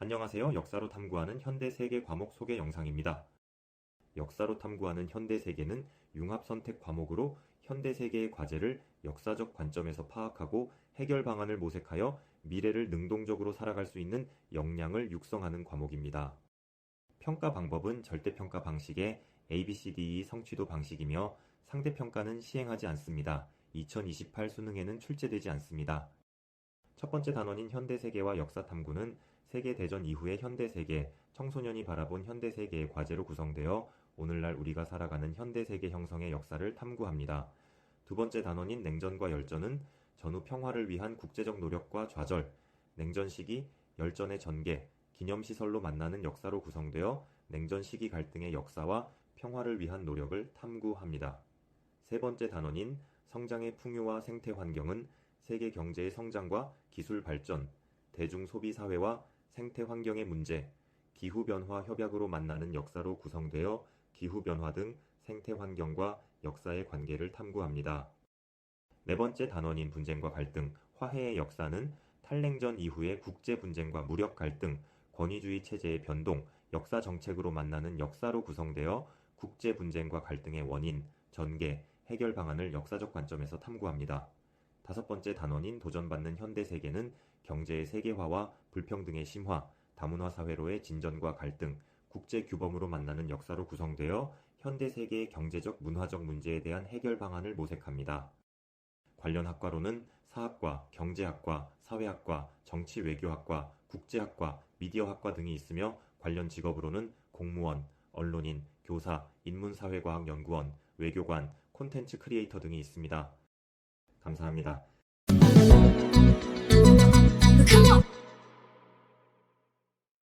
안녕하세요. 역사로 탐구하는 현대 세계 과목 소개 영상입니다. 역사로 탐구하는 현대 세계는 융합 선택 과목으로 현대 세계의 과제를 역사적 관점에서 파악하고 해결 방안을 모색하여 미래를 능동적으로 살아갈 수 있는 역량을 육성하는 과목입니다. 평가 방법은 절대평가 방식의 ABCDE 성취도 방식이며 상대평가는 시행하지 않습니다. 2028 수능에는 출제되지 않습니다. 첫 번째 단원인 현대세계와 역사탐구는 세계대전 이후의 현대세계, 청소년이 바라본 현대세계의 과제로 구성되어 오늘날 우리가 살아가는 현대세계 형성의 역사를 탐구합니다. 두 번째 단원인 냉전과 열전은 전후 평화를 위한 국제적 노력과 좌절, 냉전 시기, 열전의 전개, 기념시설로 만나는 역사로 구성되어 냉전 시기 갈등의 역사와 평화를 위한 노력을 탐구합니다. 세 번째 단원인 성장의 풍요와 생태 환경은 세계 경제의 성장과 기술 발전, 대중 소비 사회와 생태 환경의 문제, 기후 변화 협약으로 만나는 역사로 구성되어 기후 변화 등 생태 환경과 역사의 관계를 탐구합니다. 네 번째 단원인 분쟁과 갈등, 화해의 역사는 탈냉전 이후의 국제 분쟁과 무력 갈등, 권위주의 체제의 변동, 역사 정책으로 만나는 역사로 구성되어 국제 분쟁과 갈등의 원인, 전개, 해결 방안을 역사적 관점에서 탐구합니다. 다섯 번째 단원인 도전받는 현대 세계는 경제의 세계화와 불평등의 심화, 다문화 사회로의 진전과 갈등, 국제 규범으로 만나는 역사로 구성되어 현대 세계의 경제적 문화적 문제에 대한 해결 방안을 모색합니다. 관련 학과로는 사학과, 경제학과, 사회학과, 정치 외교학과, 국제학과, 미디어학과 등이 있으며 관련 직업으로는 공무원, 언론인, 교사, 인문사회과학연구원, 외교관, 콘텐츠 크리에이터 등이 있습니다. 감사합니다.